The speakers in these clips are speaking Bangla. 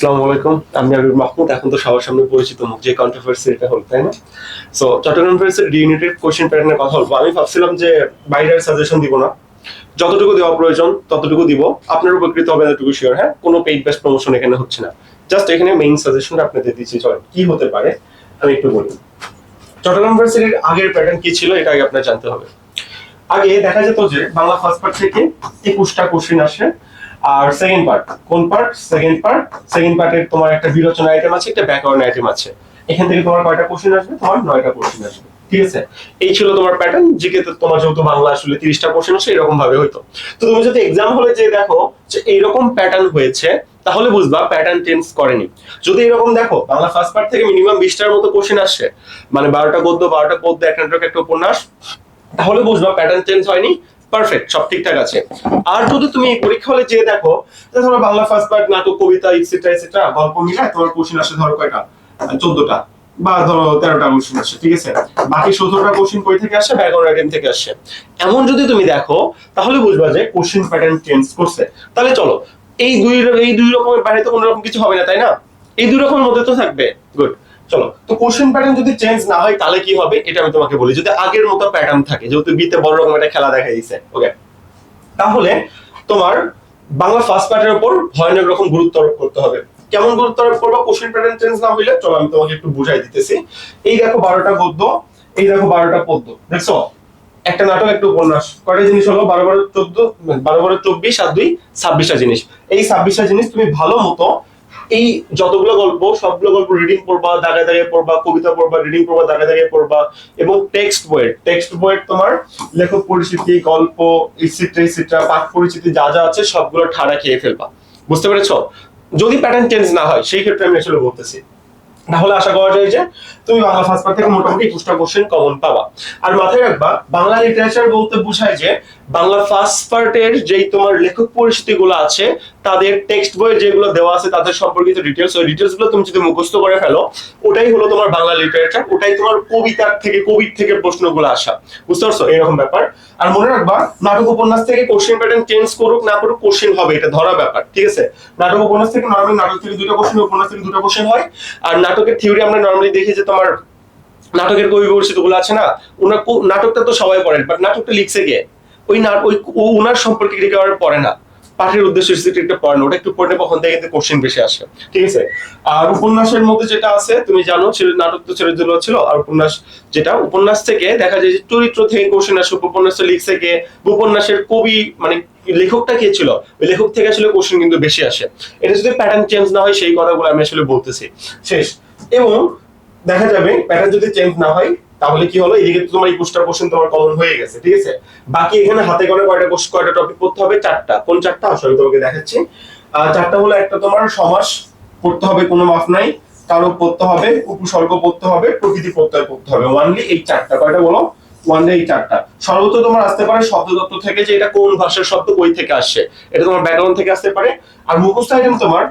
আসসালামু আলাইকুম, আমি আবির মাহমুদ, এখন তো সবার সামনে পরিচিত মুখ, যে কন্ট্রোভার্সি এটা হল তাই না? সো চট্টগ্রাম কোশ্চেন প্যাটার্নের কথা আমি ভাবছিলাম যে বাইরের সাজেশন দিব না। যতটুকু দেওয়া প্রয়োজন, ততটুকু দিব। আপনার উপকৃত হবে এতটুকু শিওর হ্যাঁ? কোনো পেইড প্রমোশন এখানে হচ্ছে না। জাস্ট এখানে মেইন সাজেশনটা আপনাদের দিচ্ছি, চলেন। কি হতে পারে? আমি একটু বলি। চট্টগ্রাম ইউনিভার্সিটির আগের প্যাটার্ন কি ছিল, এটা আগে আপনার জানতে হবে। আগে দেখা যেত যে বাংলা ফার্স্ট পার্ট থেকে একুশটা কোশ্চেন আসে। আর সেকেন্ড পার্ট কোন পার্ট সেকেন্ড পার্ট সেকেন্ড পার্টের তোমার একটা বিরোচনা আইটেম আছে, একটা ব্যাকরণ আইটেম আছে। এখান থেকে তোমার কয়টা কোশ্চেন আসবে? তোমার নয়টা কোশ্চেন আসবে, ঠিক আছে? এই ছিল তোমার প্যাটার্ন জিকে তোমার যেহেতু বাংলা আসলে তিরিশটা কোশ্চেন আসে, এরকম ভাবে হইতো। তো তুমি যদি এক্সাম হলে যে দেখো যে এইরকম প্যাটার্ন হয়েছে, তাহলে বুঝবা প্যাটার্ন চেঞ্জ করেনি। যদি এরকম দেখো, বাংলা ফার্স্ট পার্ট থেকে মিনিমাম বিশটার মতো কোশ্চেন আসছে মানে বারোটা গদ্য বারোটা পদ্য একটা একটা উপন্যাস, তাহলে বুঝবা প্যাটার্ন চেঞ্জ হয়নি। পারফেক্ট সব ঠিকঠাক আছে। আর যদি তুমি পরীক্ষা হলে যেয়ে দেখো ধরো বাংলা ফার্স্ট পার্ট নাটক, কবিতা ইটসেট্রা ইটসেট্রা গল্প মিলায় তোমার কোশ্চেন আসে ধরো কয়টা? চোদ্দটা। বা ধরো তেরোটা কোশ্চেন আসে, ঠিক আছে? বাকি সতেরোটা কোশ্চেন কই থেকে আসে? ব্যাকরণ আইটেম থেকে আসে। এমন যদি তুমি দেখো, তাহলে বুঝবা যে কোশ্চেন প্যাটার্ন চেঞ্জ করছে। তাহলে চলো, এই দুই এই দুই রকমের বাইরে তো কোনো রকম কিছু হবে না, তাই না? এই দুই রকমের মধ্যে তো থাকবে। গুড চলো, তো কোশ্চেন প্যাটার্ন যদি চেঞ্জ না হয়, তাহলে কি হবে? এটা আমি তোমাকে বলি। যদি আগের মতো প্যাটার্ন থাকে, যেহেতু বিতে বড় রকম একটা খেলা দেখা দিয়েছে ওকে তাহলে তোমার বাংলা ফার্স্ট পার্টের উপর ভয়ানক রকম গুরুত্ব আরোপ করতে হবে। কেমন গুরুত্ব আরোপ করবা? কোশ্চেন প্যাটার্ন চেঞ্জ না হইলে, চলো, আমি তোমাকে একটু বুঝাই দিতেছি। এই দেখো বারোটা গদ্য, এই দেখো বারোটা পদ্য, দেখছ? একটা নাটক, একটা উপন্যাস। কয়টা জিনিস হলো? বারো বারো চোদ্দ, বারো বারো চব্বিশ আর দুই ছাব্বিশটা জিনিস। এই ছাব্বিশটা জিনিস তুমি ভালো মতো এই যতগুলো গল্প, সবগুলো গল্প রিডিং পড়বা, দাঁড়িয়ে দাঁড়িয়ে পড়বা, কবিতা পড়বা রিডিং পড়বা, দাঁড়িয়ে দাঁড়িয়ে পড়বা এবং টেক্সট বইয়ের টেক্সট বইয়ের তোমার লেখক পরিচিতি, গল্প ইসিট্রা ইসিট্রা পাঠ পরিচিতি যা যা আছে সবগুলো ঠাড়া খেয়ে ফেলবা। বুঝতে পেরেছ? যদি প্যাটার্ন চেঞ্জ না হয়, সেই ক্ষেত্রে আমি আসলে বলতেছি। তাহলে আশা করা যায় যে তুমি বাংলা ফার্স্ট পার্ট থেকে মোটামুটি একুশটা কোশ্চেন কমন পাবা। আর মাথায় রাখবা, বাংলা লিটারেচার বলতে বোঝায় যে বাংলা ফার্স্ট পার্টের যেই তোমার লেখক পরিচিতি গুলো আছে, তাদের টেক্সট বইয়ে যেগুলো দেওয়া আছে, তাদের সম্পর্কিত ডিটেলস ওই ডিটেলসগুলো তুমি যদি মুখস্থ করে ফেলো, ওটাই হলো তোমার বাংলা লিটারেচার ওটাই তোমার কবিতার থেকে, কবির থেকে প্রশ্নগুলো আসা। বুঝতে পারছ? এরকম ব্যাপার। আর মনে রাখবা, নাটক উপন্যাস থেকে কোশ্চেন প্যাটার্ন চেঞ্জ করুক, না করুক কোশ্চেন হবে, এটা ধরা ব্যাপার, ঠিক আছে? নাটক উপন্যাস থেকে নর্মালি নাটক থেকে দুটো কোশ্চেন উপন্যাস থেকে দুটো কোশ্চেন হয়। আর নাটকের থিওরি আমরা নর্মালি দেখি যে তোমার নাটকের কবি পরিচিতগুলো আছে না, ওনার নাটকটা তো সবাই পড়েন বাট নাটকটা লিখছে কে? ওই নাট ওই ওনার সম্পর্কে কেউ পড়ে না? পাঠের উদ্দেশ্য হিসেবে একটা পড়ে না ওটা একটু পড়লে কখন থেকে কোশ্চেন বেশি আসে। ঠিক আছে? আর উপন্যাসের মধ্যে যেটা আছে, তুমি জানো, ছেলে নাটক তো ছেড়ে দিল ছিল, আর উপন্যাস যেটা, উপন্যাস থেকে দেখা যায় যে চরিত্র থেকে কোশ্চেন আসে, উপন্যাসটা লিখছে কে? উপন্যাসের কবি মানে লেখকটা কে ছিল? ওই লেখক থেকে আসলে কোশ্চেন কিন্তু বেশি আসে। এটা যদি প্যাটার্ন চেঞ্জ না হয়, সেই কথাগুলো আমি আসলে বলতেছি। শেষ। এবং দেখা যাবে প্যাটার্ন যদি চেঞ্জ না হয়, তাহলে কি হলো? এদিকে তোমার এই কোশ্চেন তোমার কমন হয়ে গেছে, ঠিক আছে? বাকি এখানে হাতে করে কয়টা কোশ্চেন কয়টা টপিক পড়তে হবে? চারটা। কোন চারটা? আসলে তোমাকে দেখাচ্ছি। চারটা হলো একটা তোমার সমাস, পড়তে হবে, কোনো মাফ নাই। কারক পড়তে হবে, উপসর্গ পড়তে হবে, প্রকৃতি প্রত্যয় পড়তে হবে। ওয়ানলি এই চারটা। কয়টা বলো? ওয়ানলি এই চারটা। সর্বত তোমার আসতে পারে শব্দতত্ত্ব থেকে যে এটা কোন ভাষার শব্দ কই থেকে আসছে এটা তোমার ব্যাকরণ থেকে আসতে পারে। আর মুখস্থ আইটেম তোমার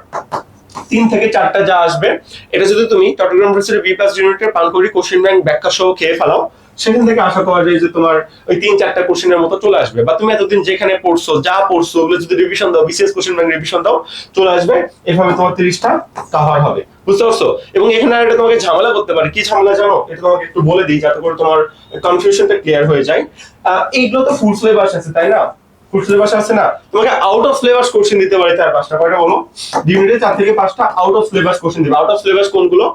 তিন থেকে চারটা যা আসবে, এটা যদি তুমি চট্টগ্রাম ইউনিভার্সিটি বি প্লাস ইউনিটের পানকড়ি কোশ্চেন ব্যাংক ব্যাখ্যা সহ খেয়ে ফেলাও, সেখান থেকে আশা করা যায় যে তোমার ওই তিন চারটা কোশ্চেনের মতো চলে আসবে। বা তুমি এতদিন যেখানে পড়ছো, যা পড়ছো, ওগুলো যদি রিভিশন দাও, বিশেষ কোশ্চেন ব্যাংক রিভিশন দাও, চলে আসবে। এভাবে তোমার তিরিশটা কাভার হবে। বুঝতে পারছ? এবং এখানে আর এটা তোমাকে ঝামেলা করতে পারে। কি ঝামেলা জানো? এটা তোমাকে একটু বলে দিই, যাতে করে তোমার কনফিউশনটা ক্লিয়ার হয়ে যায়। এইগুলো তো ফুল সিলেবাস আছে, তাই না? ফুল সিলেবাস আছে না? তোমাকে আউট অফ সিলেবাস কোশ্চেন দিতে পারে চার পাঁচটা। কয়টা বলো? ইউনিটে চার থেকে পাঁচটা আউট অফ সিলেবাস কোশ্চেন দিবে। আউট অফ সিলেবাস কোনগুলো?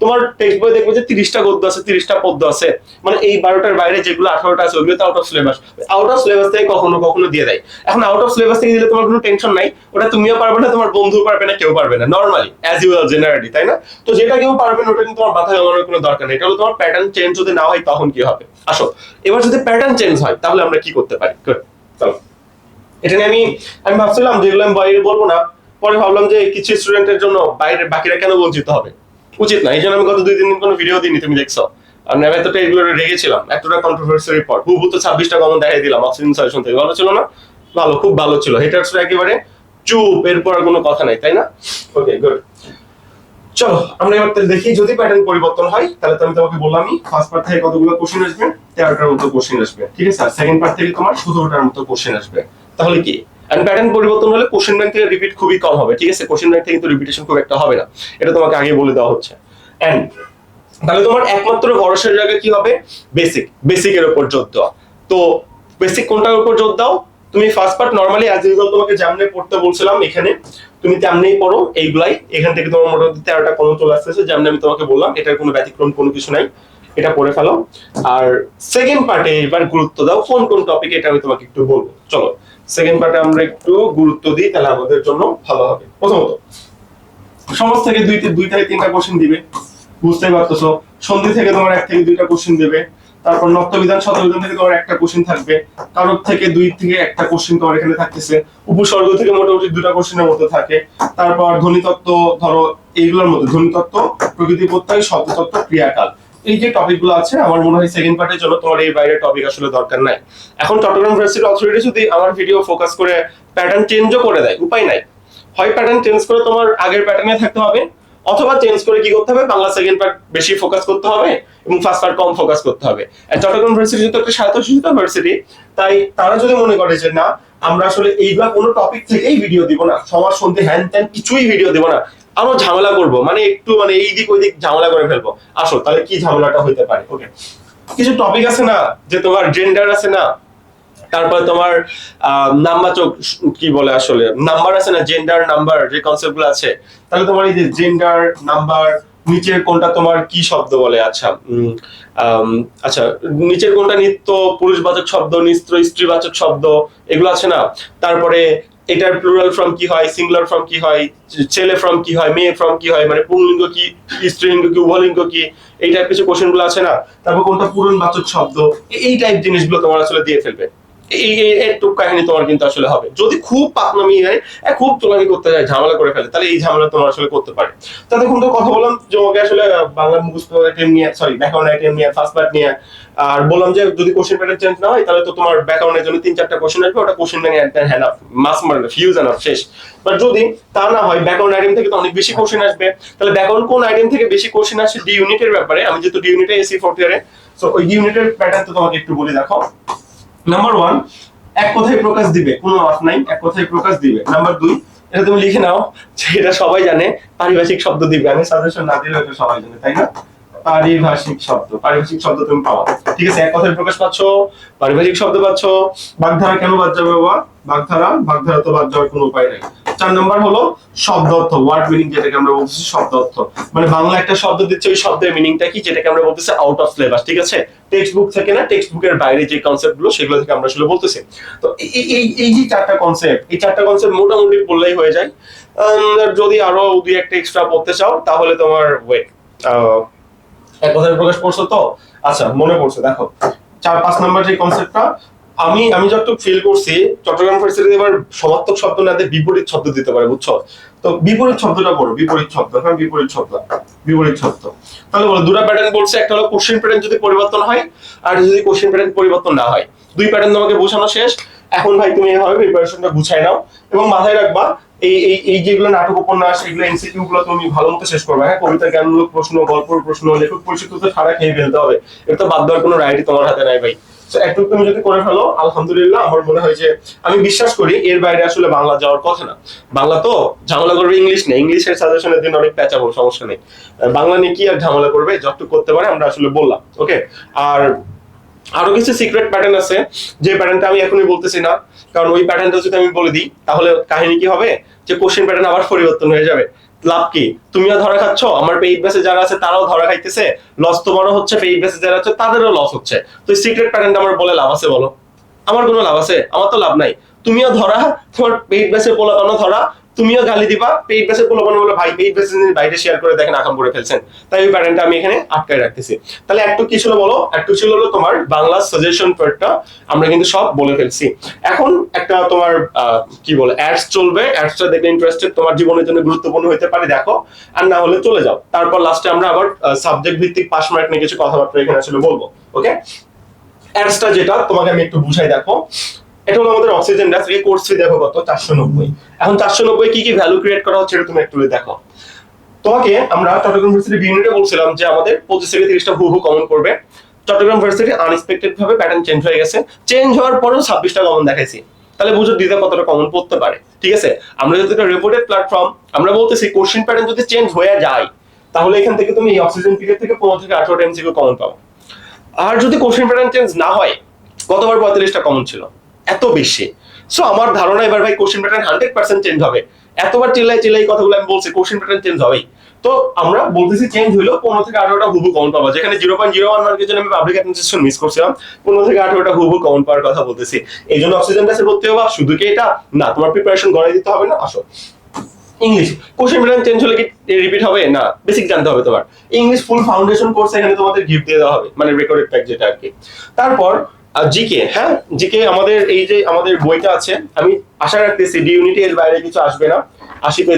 তোমার টেক্সট বই দেখবে যে তিরিশটা গদ্য আছে, তিরিশটা পদ্য আছে। মানে এই বারোটার বাইরে যেগুলো আঠারোটা আছে ওগুলো out of syllabus out of syllabus থেকে কখনো কখনো দিয়ে দেয়। এখন আউট অফ সিলেবাস থেকে দিলে তোমার কোনো টেনশন নাই। ওটা তুমিও পারবে না, তোমার বন্ধু পারবে না, কেউ পারবে না। নর্মালি অ্যাজ ইউয়াল জেনারেলি তাই না? তো যেটা কেউ পারবে ওটা কিন্তু তোমার মাথায় জমানোর কোনো দরকার নেই। এটা তোমার প্যাটার্ন চেঞ্জ যদি না হয়, তখন কি হবে? আসো, এবার যদি প্যাটার্ন চেঞ্জ হয়, তাহলে আমরা কি করতে পারি? চলো। এটা নিয়ে আমি আমি ভাবছিলাম যেগুলো আমি বাইরে বলব না। পরে ভাবলাম যে কিছু স্টুডেন্টের জন্য বাইরে বাকিরা কেন বঞ্চিত হবে? উচিত না এই জন্য আমি গত দুই তিন দিন কোনো ভিডিও দিইনি তুমি দেখছ। আর আমি এতটা এগুলো রেখেছিলাম এতটা কন্ট্রোভার্সি রিপোর্ট হু তো ছাব্বিশটা কমন দেখাই দিলাম অক্সিজেন সাজেশন থেকে। ভালো ছিল না? ভালো খুব ভালো ছিল। হেটার্সরা একেবারে চুপ এরপর আর কোনো কথা নাই তাই না? ওকে গুড চলো আমরা এবার দেখি যদি প্যাটার্ন পরিবর্তন হয় তাহলে তো আমি তোমাকে বললামই ফার্স্ট পার্ট থেকে কতগুলো কোশ্চেন আসবে? তেরোটার মতো কোশ্চেন আসবে। ঠিক আছে? আর সেকেন্ড পার্ট থেকে তোমার সতেরোটার মতো কোশ্চেন আসবে। তাহলে কি? এন্ড প্যাটার্ন পরিবর্তন হলে কোশ্চেন ব্যাংক থেকে রিপিট খুবই কম হবে, ঠিক আছে? কোশ্চেন ব্যাংক থেকে কিন্তু রিপিটেশন খুব একটা হবে না। এটা তোমাকে আগে বলে দেওয়া হচ্ছে। তাহলে তোমার একমাত্র ভরসার জায়গা কি হবে? বেসিক উপর জোর দেওয়া। তো বেসিক কোনটার উপর জোর দাও? তুমি first part normally as usual তোমাকে যেমনে পড়তে বলছিলাম এখানে, তুমি তেমনিই পড়ো এইগুলাই। এখান থেকে তোমার মোটামুটি তেরোটা কোনো চলে আসতেছে, যেমন আমি তোমাকে বললাম, এটার কোনো ব্যতিক্রম, কোনো কিছু নাই। এটা পড়ে ফেলো। আর সেকেন্ড পার্টে এবার গুরুত্ব দাও, কোন কোন টপিকে এটা আমি তোমাকে একটু বলব। চলো। সেকেন্ড পার্টে আমরা একটু গুরুত্ব দিই, তাহলে আমাদের জন্য ভালো হবে। প্রথমত, সমাজ থেকে দুই দুই থেকে তিনটা কোশ্চেন দিবে। বুঝতেই পারতেছো, সন্ধি থেকে তোমার এক থেকে দুইটা কোশ্চেন দেবে। তারপর নত্যবিধান শতবিধান থেকে তোমার একটা কোশ্চেন থাকবে। কারোর থেকে দুই থেকে একটা কোশ্চেন তোমার এখানে থাকতেছে। উপসর্গ থেকে মোটামুটি দুটা কোশ্চেনের মধ্যে থাকে। তারপর ধ্বনিতত্ত্ব, ধরো, এইগুলোর মধ্যে ধ্বনিতত্ত্ব, প্রকৃতি প্রত্যয়, শব্দতত্ত্ব, ক্রিয়াকাল। এই যে টপিকগুলো আছে, আমার মনে হয় সেকেন্ড পার্টের জন্য তোমার এই বাইরের টপিক আসলে দরকার নাই। এখন চট্টগ্রাম ইউনিভার্সিটি অথরিটি যদি আমার ভিডিও ফোকাস করে প্যাটার্ন চেঞ্জও করে দেয়, উপায় নাই। হয় প্যাটার্ন চেঞ্জ করে তোমার আগের প্যাটার্নে থাকতে হবে, অথবা চেঞ্জ করে কি করতে হবে? বাংলা সেকেন্ড পার্ট বেশি ফোকাস করতে হবে এবং ফার্স্ট পার্ট কম ফোকাস করতে হবে। চট্টগ্রাম ইউনিভার্সিটি যেহেতু একটা স্বায়ত্তশাসিত ইউনিভার্সিটি তাই তারা যদি মনে করে যে না, আমরা আসলে এইগুলা কোনো টপিক থেকেই ভিডিও দিব না। সমাজ সন্ধে হ্যান ত্যান কিছুই ভিডিও দিব না। আরও ঝামেলা করব। মানে একটু মানে এই দিক ওই দিক ঝামেলা করে ফেলব। আসো, তাহলে কি ঝামেলাটা হইতে পারে? ওকে কিছু টপিক আছে না? যে তোমার জেন্ডার আছে না? তারপর তোমার নাম্বাচক কি বলে আসলে? নাম্বার আছে না? জেন্ডার নাম্বার যে কনসেপ্টগুলো আছে। তাহলে তোমার এই যে জেন্ডার নাম্বার নিচের কোনটা তোমার কি শব্দ বলে? আচ্ছা আচ্ছা নিচের কোনটা নিত্য পুরুষবাচক শব্দ নিস্ত্র স্ত্রীবাচক শব্দ, এগুলো আছে না? তারপরে এটার প্লুরাল ফর্ম কি হয় সিঙ্গুলার ফর্ম কি হয়, ছেলে ফর্ম কি হয়, মেয়ে ফর্ম কি হয় মানে পুংলিঙ্গ কি, স্ত্রীলিঙ্গ কি, উভলিঙ্গ কি, এই টাইপ কিছু কোশ্চেনগুলো আছে না? তারপর কোনটা পূরণবাচক শব্দ, এই টাইপ জিনিসগুলো তোমার আসলে দিয়ে ফেলবে। একটু কাহিনী তোমার কিন্তু আসলে হবে। যদি খুব পাকনামি হয় খুব তোলামি করতে যায়, ঝামেলা করে ফেলে, তাহলে এই ঝামেলা তোমার আসলে করতে পারে। তাতে কোনটা কথা বললাম ওকে আসলে বাংলা মুখস্থ আইটেম নিয়ে সরি ব্যাকগ্রাউন্ড আইটেম নিয়ে ফার্স্ট পার্ট নিয়ে, আর বললাম যে যদি কোশ্চেন প্যাটার্ন চেঞ্জ না হয়, তাহলে তো তোমার ব্যাকগ্রাউন্ডের জন্য তিন চারটা কোশ্চেন আসবে, ওটা কোশ্চেন ব্যাংক একদম হ্যান্ড আপ মাস মারবে ফিউজ এনাফ শেষ। বাট যদি তা না হয় ব্যাকগ্রাউন্ড আইটেম থেকে তো অনেক বেশি কোশ্চেন আসবে। তাহলে ব্যাকগ্রাউন্ড কোন আইটেম থেকে বেশি কোশ্চেন আসে? ডি ইউনিটের ব্যাপারে, আমি যেহেতু ডি ইউনিটে এসি ফোর্থ ইয়ারে সো ওই ইউনিটের প্যাটার্ন তো তোমাকে একটু বলে দেখো। নাম্বার ওয়ান এক কথায় প্রকাশ দিবে, কোনো অফ নাই, এক কথায় প্রকাশ দিবে। নাম্বার দুই, এটা তুমি লিখে নাও যে এটা সবাই জানে, পারিভাষিক শব্দ দিবে। আমি সাজেশন না দিলে সবাই জানে, তাই না? পারিভাষিক শব্দ। পারিভাষিক শব্দ তুমি পাওয়া ঠিক আছে, এক কথায় প্রকাশ পাচ্ছ, পারিভাষিক শব্দ পাচ্ছ। বাগধারা কেন বাদ যাবে বাবা? বাগধারা বাগধারা তো বাদ যাওয়ার কোনো উপায় নাই। চার নাম্বার হলো শব্দ অর্থ ওয়ার্ড মিনিং যেটাকে আমরা বলতেছি শব্দ অর্থ। মানে বাংলা একটা শব্দ দিচ্ছে, ওই শব্দের মিনিংটা কি? যেটাকে আমরা বলতেছি আউট অফ সিলেবাস ঠিক আছে? টেক্সট বুক থেকে না টেক্সট বুকের বাইরে যে কনসেপ্টগুলো সেগুলো থেকে আমরা আসলে বলতেছি। তো এই- এই যে চারটা কনসেপ্ট এই চারটা কনসেপ্ট মোটামুটি পড়লেই হয়ে যায়। যদি আরও দুই একটা এক্সট্রা পড়তে চাও, তাহলে তোমার ওয়েট এক কথায় প্রকাশ করছ তো? আচ্ছা মনে পড়ছে, দেখো। চার, পাঁচ নাম্বার যে কনসেপ্টটা আমি আমি যতটুকু ফিল করছি, চট্টগ্রাম ইউনিভার্সিটি এবার সমার্থক শব্দ না দিয়ে বিপরীত শব্দ দিতে পারে, বুঝছ? তো বিপরীত শব্দটা বলো, বিপরীত শব্দ হ্যাঁ বিপরীত শব্দ বিপরীত শব্দ। তাহলে বলো, দুটা প্যাটার্ন বলছে, একটা হলো কোশ্চেন প্যাটার্ন যদি পরিবর্তন হয়, আর যদি কোশ্চেন প্যাটার্ন পরিবর্তন না হয়। দুই প্যাটার্ন তোমাকে বোঝানো শেষ। এখন ভাই তুমি এভাবে প্রিপারেশনটা গুছাই নাও এবং মাথায় রাখবা, এই এই এই যেগুলো নাটক উপন্যাস, এগুলো এমসিকিউ গুলো তুমি ভালো মতো শেষ করবে। হ্যাঁ কবিতা জ্ঞানমূলক প্রশ্ন, গল্পের প্রশ্ন, লেখক পরিচিত তো সারা খেয়ে ফেলতে হবে। এটা তো বাদ দেওয়ার কোনো রাইটই তোমার হাতে নাই ভাই। তো একটু তুমি যদি করে ফেলো, আলহামদুলিল্লাহ, আমার মনে হয় যে আমি বিশ্বাস করি এর বাইরে আসলে বাংলা যাওয়ার কথা না। বাংলা তো ঝামেলা করবে ইংলিশ নেই ইংলিশের সাজেশনের দিন অনেক প্যাচাবো সমস্যা নেই। বাংলা নিয়ে কি আর ঝামেলা করবে? যতটুকু করতে পারে আমরা আসলে বললাম ওকে আর আরও কিছু সিক্রেট প্যাটার্ন আছে, যে প্যাটার্নটা আমি এখনই বলতেছি না, কারণ ওই প্যাটার্নটা যদি আমি বলে দিই, তাহলে কাহিনী কি হবে? যে কোশ্চেন প্যাটার্ন আবার পরিবর্তন হয়ে যাবে। লাভ কি? তুমিও ধরা খাচ্ছ? আমার পেইড বেসে যারা আছে, তারাও ধরা খাইতেছে। লস তোমারও হচ্ছে পেইড বেসে যারা আছে, তাদেরও লস হচ্ছে। তো সিক্রেট প্যাটার্নটা আমার বলে লাভ আছে বলো। আমার কোনো লাভ আছে? আমার তো লাভ নাই। তুমিও ধরা, তোমার পেইড বেসে পোলাপানো ধরা, তুমিও গালি দিবা পেইড বেসে পোলাপানো বলে, ভাই পেইড বেসে বাইরে শেয়ার করে দেখেন আকাম করে ফেলছেন। তাই ওই প্যাটার্নটা আমি এখানে আটকায় রাখতেছি। তাহলে একটু কি ছিল বলো? একটু ছিল হলো তোমার বাংলা সাজেশন পার্টটা আমরা কিন্তু সব বলে ফেলছি। এখন একটা তোমার কি বলে অ্যাডস চলবে অ্যাডসটা দেখলে ইন্টারেস্টেড তোমার জীবনের জন্য গুরুত্বপূর্ণ হতে পারে, দেখো, আর না হলে চলে যাও। তারপর লাস্টে আমরা আবার সাবজেক্ট ভিত্তিক পাস মার্ক নিয়ে কিছু কথাবার্তা এখানে আসলে বলব ওকে অ্যাডসটা যেটা, তোমাকে আমি একটু বুঝাই দেখো। হলো আমাদের অক্সিজেন গ্যাস এই কোর্স দেখো কত, চারশো নব্বই। এখন চারশো নব্বই কি কি ভ্যালু ক্রিয়েট করা হচ্ছে, এটা তুমি একটু দেখো। তোমাকে আমরা চট্টগ্রাম ইউনিভার্সিটি ইউনিটে বলছিলাম যে আমাদের পঁচিশ থেকে তিরিশটা হু হু কমন করবে। চট্টগ্রাম ইউনিভার্সিটি আনএক্সপেক্টেড ভাবে প্যাটার্ন চেঞ্জ হয়ে গেছে। চেঞ্জ হওয়ার পরেও ছাব্বিশটা কমন দেখাইছি। তাহলে বুঝো ডিটা কতটা কমন পড়তে পারে। ঠিক আছে? আমরা যদি একটা রেপোর্টেড প্ল্যাটফর্ম আমরা বলতেছি কোশ্চেন প্যাটার্ন যদি চেঞ্জ হয়ে যায়, তাহলে এখান থেকে তুমি অক্সিজেন পিরিয়ড থেকে পনেরো থেকে আঠারোটা এমসিকিউ কমন পাবো। আর যদি কোশ্চেন প্যাটার্ন চেঞ্জ না হয়, গতবার পঁয়তাল্লিশটা কমন ছিল। এত বেশি। সো আমার ধারণা এবার ভাই question pattern hundred percent change হবে। এতবার চিল্লাই চিল্লাই কথাগুলো আমি বলছি কোশ্চেন প্যাটার্ন চেঞ্জ হবেই। তো আমরা বলতেছি চেঞ্জ হইল পনেরো থেকে আঠারোটা হুবু কমন পাবো যেখানে জিরো পয়েন্ট জিরো ওয়ান মার্কের জন্য আমি পাবলিক অ্যাডমিনিস্ট্রেশন মিস করছিলাম। পনেরো থেকে আঠারোটা হুবু কমন পাওয়ার কথা বলতেছি। এই জন্য অক্সিজেন গ্যাসে ভর্তি হবা, শুধু কি এটা? না, তোমার প্রিপারেশন গড়াই দিতে হবে না, আসো। ইংলিশ কোশ্চেন প্যাটার্ন চেঞ্জ হলে কি রিপিট হবে? না বেসিক জানতে হবে তোমার। ইংলিশ ফুল ফাউন্ডেশন কোর্স এখানে তোমাদের গিফট দিয়ে দেওয়া হবে মানে রেকর্ডেড প্যাক যেটা আর কি। তারপর জিকে হ্যাঁ? জিকে আমাদের এই যে আমাদের বইটা আছে আমি আশা রাখতেছি ডি ইউনিটি এর বাইরে কিছু আসবে না।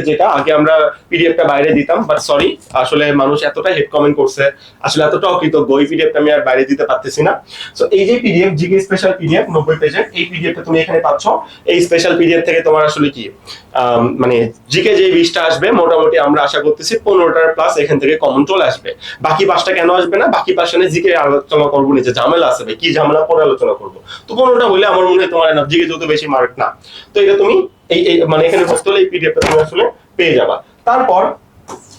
যেটা আগে আমরা পিডিএফটা বাইরে দিতাম বাট সরি আসলে মানুষ এতটা হেড কমেন্ট করছে আসলে এতটা অকৃতজ্ঞ পিডিএফটা আমি আর বাইরে দিতে পারতেছি না। সো এই যে পিডিএফ জিকে স্পেশাল পিডিএফ নব্বই পেজের এই পিডিএফটা তুমি এখানে পাচ্ছ। এই স্পেশাল পিডিএফ থেকে তোমার আসলে কি মানে জিকে যে বিশটা আসবে মোটামুটি আমরা আশা করতেছি পনেরোটার প্লাস এখান থেকে কমন চলে আসবে। বাকি পাঁচটা কেন আসবে না? বাকি নিয়ে জিকে আলোচনা করব নিচে ঝামেলা ভাই, কি ঝামেলা পরে আলোচনা করব। তো পনেরোটা হলে আমার মনে হয় তোমার জিকে যত বেশি মার্ক না। তো এটা তুমি এই মানে এখানে ভর্তি হলে এই পিডিএফটা তুমি আসলে পেয়ে যাবা। তারপর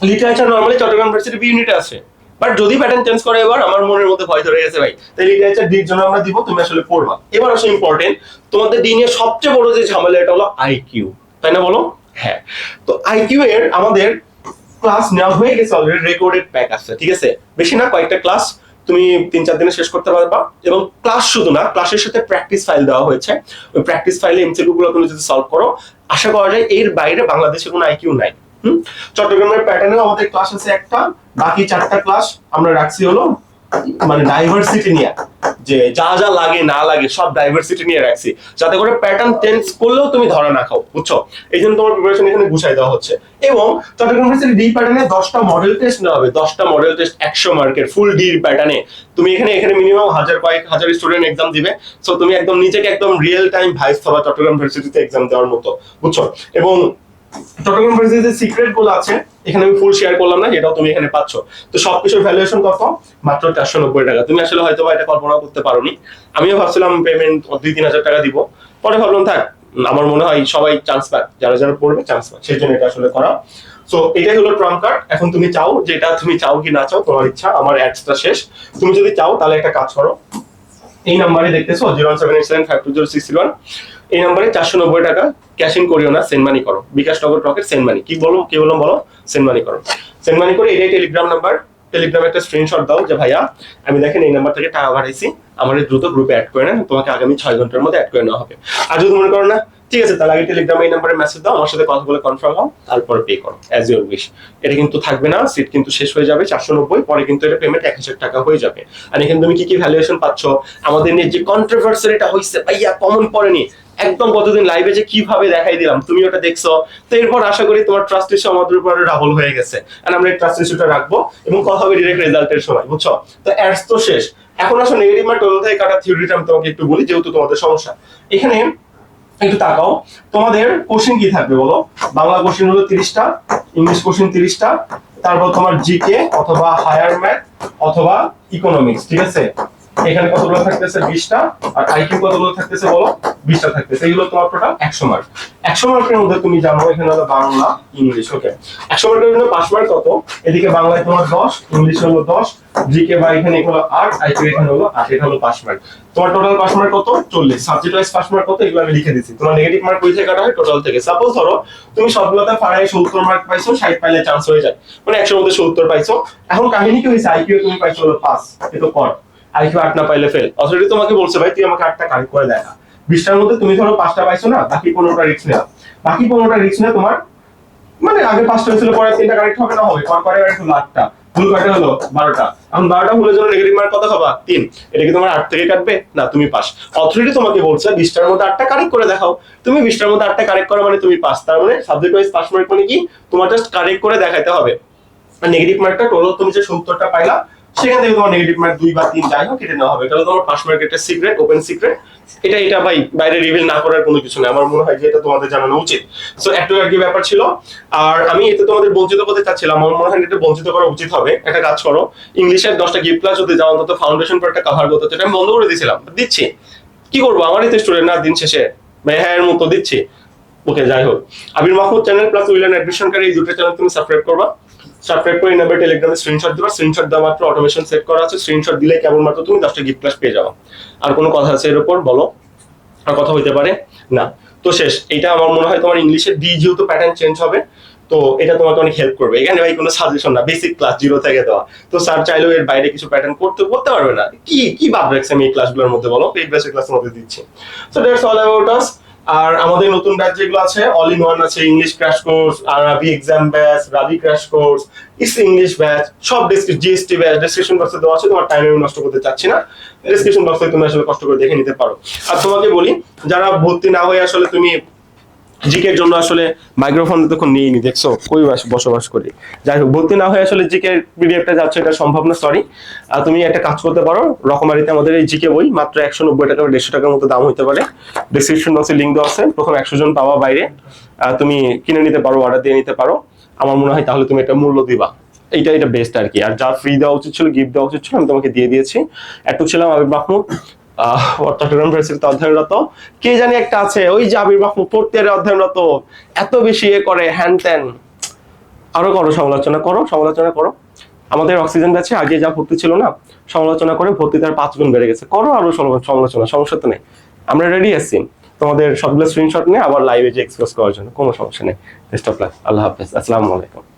literature normally Chittagong varsity B ইউনিটে আছে। বাট যদি প্যাটার্ন চেঞ্জ করে এবার, আমার মনের মধ্যে ভয় ধরে গেছে ভাই। তাই লিটারেচার ডির জন্য আমরা দিব, তুমি আসলে পড়বা। এবার আসলে ইম্পর্টেন্ট তোমাদের ডি নিয়ে সবচেয়ে বড় যে ঝামেলা এটা হলো আইকিউ তাই না বলো? হ্যাঁ। তো আইকিউ এর আমাদের ক্লাস নেওয়া হয়ে গেছে অলরেডি রেকর্ডেড প্যাক আছে, ঠিক আছে? বেশি না, কয়েকটা ক্লাস তুমি তিন, চার দিনে শেষ করতে পারবা এবং ক্লাস শুধু না ক্লাসের সাথে প্র্যাকটিস ফাইল দেওয়া হয়েছে ওই প্র্যাকটিস ফাইলে এমসিকিউ গুলো তুমি যদি সলভ করো, আশা করা যায় এর বাইরে বাংলাদেশে কোনো আইকিউ নাই হুম? চট্টগ্রামের প্যাটার্নে আমাদের ক্লাস আছে একটা, বাকি চারটা ক্লাস আমরা রাখছি হলো মানে ডাইভার্সিটি নিয়ে, যে যা যা লাগে, না লাগে, সব ডাইভার্সিটি নিয়ে রাখছি। যাতে করে প্যাটার্ন চেঞ্জ করলেও তুমি ধরা না খাও, বুঝছ? এই জন্য তোমার প্রিপারেশন এখানে গুছাই দেওয়া হচ্ছে। এবং চট্টগ্রাম ইউনিভার্সিটি ডি প্যাটার্নে দশটা মডেল টেস্ট নেওয়া হবে। দশটা মডেল টেস্ট একশো মার্কের ফুল ডি প্যাটার্নে তুমি এখানে এখানে মিনিমাম হাজার কয়েক হাজার স্টুডেন্ট এক্সাম দিবে। সো তুমি একদম নিজেকে একদম রিয়েল টাইম ভাইস হবা চট্টগ্রাম ইউনিভার্সিটিতে এক্সাম দেওয়ার মতো, বুঝছ? এবং চট্টগ্রাম ইউনিভার্সিটির সিক্রেটগুলো আছে। এখানে আমি ফুল শেয়ার করলাম না এটাও তুমি এখানে পাচ্ছ। তো সবকিছুর ভ্যালুয়েশন কত? মাত্র চারশো নব্বই টাকা। তুমি আসলে হয়তো এটা কল্পনা করতে পারোনি। আমিও ভাবছিলাম পেমেন্ট দুই তিন হাজার টাকা দিব। পরে ভাবলাম, থাক, আমার মনে হয় সবাই চান্স পায় যারা যারা পড়বে চান্স পায় সেই জন্য এটা আসলে করা। সো এটাই হলো ট্রাম্প কার্ড এখন তুমি চাও যেটা তুমি চাও কি না চাও, তোমার ইচ্ছা, আমার অ্যাডসটা শেষ। তুমি যদি চাও, তাহলে একটা কাজ করো। এই নাম্বারে দেখতেছো zero seven eight seven five two zero six one এই নাম্বারে চারশো নব্বই টাকা ক্যাশ ইন করিও না সেন্ড মানি করো। বিকাশ নগর রকেট সেন্ড মানি কি বলো, কি বললাম বলো? সেন্ড মানি করো। সেন্ড মানি করে এটাই টেলিগ্রাম নাম্বার টেলিগ্রামে একটা স্ক্রিনশট দাও যে, ভাইয়া, আমি দেখেন এই নাম্বার থেকে টাকা পাঠাইছি। আমার দ্রুত গ্রুপে অ্যাড করে নেন। তোমাকে আগামী ছয় ঘণ্টার মধ্যে অ্যাড করে নেওয়া হবে। আর যদি মনে করো না ঠিক আছে, তাহলে আগে টেলিগ্রামে এই নাম্বারে মেসেজ দাও, আমার সাথে কথা বলে কনফার্ম হও, তারপরে পে করো অ্যাজ ইউর উইশ এটা কিন্তু থাকবে না সিট কিন্তু শেষ হয়ে যাবে চারশো নব্বই, পরে কিন্তু এটা পেমেন্ট এক হাজার টাকা হয়ে যাবে। আর এখানে তুমি কি কি ভ্যালুয়েশন পাচ্ছ? আমাদের নিয়ে যে কন্ট্রোভার্সাল এটা হয়েছে ভাইয়া কমন পড়েনি। একদম কতদিন লাইভে যে কীভাবে দেখাই দিলাম, তুমি ওটা দেখছ। তো এরপর আশা করি তোমার ট্রাস্ট ইস্যু আমাদের উপরে ডাবল হয়ে গেছে। আর আমরা এই ট্রাস্ট ইস্যুটা রাখব এবং কথা হবে ডিরেক্ট রেজাল্টের সময়, বুঝছ? তো অ্যাডস তো শেষ। এখন আসলে নেগেটিভ মার্ক টোটাল থেকে কাটা থিওরিটা আমি তোমাকে একটু বলি, যেহেতু তোমাদের সমস্যা। এখানে একটু তাকাও। তোমাদের কোশ্চেন কি থাকবে বলো? বাংলা কোশ্চেন হলো তিরিশটা ইংলিশ কোশ্চেন তিরিশটা, তারপর তোমার জিকে অথবা হায়ার ম্যাথ অথবা ইকোনমিক্স ঠিক আছে? এখানে কতগুলো থাকতেছে? বিশটা। আর আইকিউ কতগুলো থাকতেছে বলো? বিশটা থাকতেছে। এগুলো তোমার টোটাল একশো মার্ক একশো মার্কের মধ্যে তুমি জানো, এখানে হলো বাংলা, ইংলিশ ওকে একশো মার্কের জন্য পাঁচ মার্ক কত? এদিকে বাংলায় তোমার দশ, ইংলিশ হলো দশ জিকে বা এখানে এগুলো আট আইকিউ এখানে হলো আট, এটা হলো পাঁচ মার্ক তোমার টোটাল পাস মার্ক কত? চল্লিশ। সাবজেক্ট ওয়াইজ পাস মার্ক কত? এগুলো আমি লিখে দিচ্ছি। তোমার নেগেটিভ মার্ক ওই কাটা হয় টোটাল থেকে। সাপোজ ধরো, তুমি সবগুলোতে পাড়ায় সত্তর মার্ক পাইছো, ষাট পাইলে চান্স হয়ে যায়। মানে একশোর মধ্যে সত্তর পাইছো। এখন কাহিনী কি হয়েছে? আইকিউ তুমি পাইছো হলো পাস এ তো আইকিউ আট না পাইলে ফেল অলরেডি তোমাকে বলছে, ভাই, তুই আমাকে আটটা কারেক্ট করে দেখা বিশটার মধ্যে তুমি ধরো পাঁচটা পাইছো না, বাকি পনেরোটা রিক্স নেওয়া বাকি পনেরোটা রিক্স নিয়ে তোমার মানে আগে পাঁচটা হয়েছিল, পরে তিনটা কারেক্ট হবে না হবে পর একটু আটটা ভুল হলো বারোটা। এখন বারোটা ভুলের জন্য নেগেটিভ মার্ক তিন। এটা কি তোমার আট থেকে কাটবে? না, তুমি পাস অথরিটি তোমাকে বলছে, বিশটার মধ্যে আটটা কারেক্ট করে দেখাও। তুমি বিশটার মধ্যে আটটা কারেক্ট করো মানে তুমি পাস তার মানে সাবজেক্ট ওয়াইজ পাস মার্ক মানে কি? তোমার জাস্ট কারেক্ট করে দেখাইতে হবে। আর নেগেটিভ মার্কটা টোটাল তুমি যে সত্তরটা পাইলা সেখান থেকে তোমার নেগেটিভ মার্ক দুই বা তিন যাই হোক কেটে নেওয়া হবে। এটা তোমার পাস মার্ক একটা সিক্রেট ওপেন সিক্রেট এটা এটা ভাই বাইরে রিভিল না করার কোনো কিছু নেই। আমার মনে হয় যে এটা তোমাদের জানানো উচিত। সো একটু আর কি ব্যাপার ছিল। আর আমি এতে তোমাদের বঞ্চিত করতে চাচ্ছিলাম। আমার মনে হয় এটা বঞ্চিত করা উচিত হবে। একটা কাজ করো। ইংলিশের দশটা গিফট ক্লাস যদি যাও, অন্তত ফাউন্ডেশন পর একটা কভার করতে এটা আমি বন্ধ করে দিয়েছিলাম। দিচ্ছি। কি করব? আমারই তো স্টুডেন্ট না, দিন শেষে ভাই হ্যাঁ এর মতো দিচ্ছি। ওকে যাই হোক। আবির মাহমুদ চ্যানেল প্লাস উইলেন অ্যাডমিশনকারী এই দুটো চ্যানেল তুমি সাবস্ক্রাইব করবা। সাবস্ক্রাইব করে নেবে টেলিগ্রামে স্ক্রিনশট দিবা স্ক্রিনশট দেওয়া মাত্র অটোমেশন সেট করা আছে। স্ক্রিনশট দিলে কেবলমাত্র তুমি দশটা গিফট ক্লাস পেয়ে যাও আর কোনো কথা আছে এর উপর? বলো। আর কথা হইতে পারে? না। তো শেষ। এটা আমার মনে হয় তোমার ইংলিশের ডি যেহেতু প্যাটার্ন চেঞ্জ হবে, তো এটা তোমাকে অনেক হেল্প করবে। এখানে ভাই কোনো সাজেশন না বেসিক ক্লাস জিরো থেকে দেওয়া। তো স্যার চাইলেও এর বাইরে কিছু প্যাটার্ন করতে করতে পারবে না। কি কি ভাব রাখছে আমি এই ক্লাসগুলোর মধ্যে বলো? এই বেসিক ক্লাসের মধ্যে দিচ্ছি। So that's all about us আর আমাদের নতুন ব্যাচ যেগুলো আছে অল ইন ওয়ান আছে ইংলিশ ক্র্যাশ কোর্স আরবি exam batch Rabi crash course ইস ইংলিশ ব্যাচ সব জিএসটি ব্যাচ ডেসক্রিপশন বক্সে দেওয়া আছে, তোমার টাইম নষ্ট করতে চাচ্ছি না। ডেসক্রিপশন বক্সে তুমি আসলে কষ্ট করে দেখে নিতে পারো। আর তোমাকে বলি, যারা ভর্তি না হয়ে আসলে তুমি জিকের জন্য আসলে মাইক্রোফোন তখন নিয়ে দেখছ? কই বসবাস করি? যাই হোক, ভর্তি না হয়ে আসলে জিকের পিডিএফটা যাচ্ছে, এটা সম্ভব না সরি তুমি একটা কাজ করতে পারো, রকমারিতে আমাদের এই জিকে বই, মাত্র একশো নব্বই টাকা বা দেড়শো টাকার মতো দাম হতে পারে। ডিসক্রিপশন বক্সে লিঙ্ক দেওয়া আছে, প্রথম একশো জন পাওয়া বাইরে। তুমি কিনে নিতে পারো অর্ডার দিয়ে নিতে পারো। আমার মনে হয় তাহলে তুমি এটা মূল্য দিবা। এইটা এটা বেস্ট আর কি। আর যা ফ্রি দেওয়া উচিত ছিল গিফট দেওয়া উচিত ছিল, আমি তোমাকে দিয়ে দিয়েছি। একটু ছিলাম আবির মাহমুদ। চট্টগ্রাম ইউনিভার্সিটিতে অধ্যয়নরত। কে জানি একটা আছে, ওই যে আবির মাহমুদ ফোর্থ ইয়ারে অধ্যয়নরত, এত বেশি এ করে, হ্যান ত্যান। আরও করো, সমালোচনা করো সমালোচনা করো। আমাদের অক্সিজেন ব্যাচে আগে যা ভর্তি ছিল না, সমালোচনা করে ভর্তি তার পাঁচ গুণ বেড়ে গেছে। করো আরও সমালোচনা, সমস্যা তো নেই। আমরা রেডি আছি। তোমাদের সবগুলো স্ক্রিনশট নিয়ে আবার লাইভে যে এক্সপ্রেস করার জন্য, কোনো সমস্যা নেই। বেস্ট অফ লাক আল্লাহ হাফেজ, আসসালামু আলাইকুম।